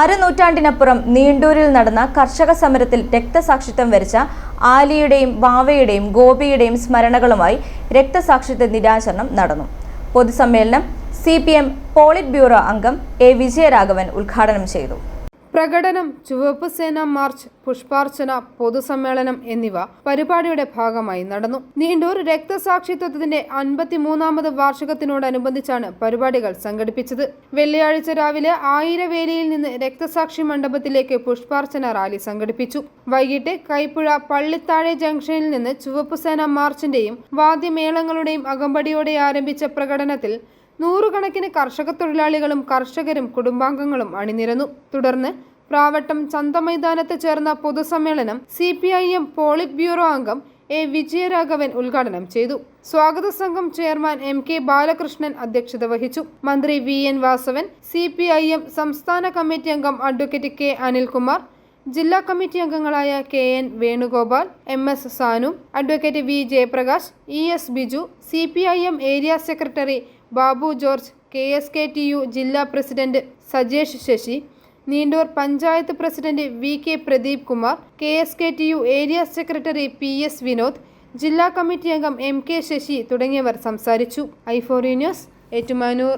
അരനൂറ്റാണ്ടിനപ്പുറം നീണ്ടൂരിൽ നടന്ന കർഷക സമരത്തിൽ രക്തസാക്ഷിത്വം വരിച്ച ആലിയുടെയും വാവയുടെയും ഗോപിയുടെയും സ്മരണകളുമായി രക്തസാക്ഷിത്വ ദിനാചരണം നടന്നു. പൊതുസമ്മേളനം C P M politburo അംഗം എ വിജയരാഘവൻ ഉദ്ഘാടനം ചെയ്തു. പ്രകടനം ചുവപ്പ് സേന മാർച്ച് പുഷ്പാർച്ചന പൊതുസമ്മേളനം എന്നിവ പരിപാടിയുടെ ഭാഗമായി നടന്നു. നീണ്ടൂർ രക്തസാക്ഷിത്വത്തിന്റെ അൻപത്തിമൂന്നാമത് വാർഷികത്തിനോടനുബന്ധിച്ചാണ് പരിപാടികൾ സംഘടിപ്പിച്ചത്. വെള്ളിയാഴ്ച രാവിലെ ആയിരവേലിയിൽ നിന്ന് രക്തസാക്ഷി മണ്ഡപത്തിലേക്ക് പുഷ്പാർച്ചന റാലി സംഘടിപ്പിച്ചു. വൈകിട്ട് കൈപ്പുഴ പള്ളിത്താഴെ ജംഗ്ഷനിൽ നിന്ന് ചുവപ്പ് സേന മാർച്ചിന്റെയും വാദ്യമേളങ്ങളുടെയും അകമ്പടിയോടെ ആരംഭിച്ച പ്രകടനത്തിൽ നൂറുകണക്കിന് കർഷക തൊഴിലാളികളും കർഷകരും കുടുംബാംഗങ്ങളും അണിനിരന്നു. തുടർന്ന് പ്രാവട്ടം ചന്തമൈതാനത്ത് ചേർന്ന പൊതുസമ്മേളനം C P I M politburo അംഗം എ വിജയരാഘവൻ ഉദ്ഘാടനം ചെയ്തു. സ്വാഗത സംഘം ചെയർമാൻ എം കെ ബാലകൃഷ്ണൻ അധ്യക്ഷത വഹിച്ചു. മന്ത്രി V N Vasavan C P I M സംസ്ഥാന കമ്മിറ്റി അംഗം അഡ്വക്കേറ്റ് കെ അനിൽകുമാർ ജില്ലാ കമ്മിറ്റി അംഗങ്ങളായ K N Venugopal M S Sanu advocate V Jayaprakash E S Biju C P I M area secretary Babu George K S K T U ജില്ലാ president Sajesh Sasi Neendoor panchayat president V K Pradeep Kumar K S K T U area secretary P S Vinod ജില്ലാ committee അംഗം M K Sasi തുടങ്ങിയവർ സംസാരിച്ചു. ഐഫോറി news Ettumanoor.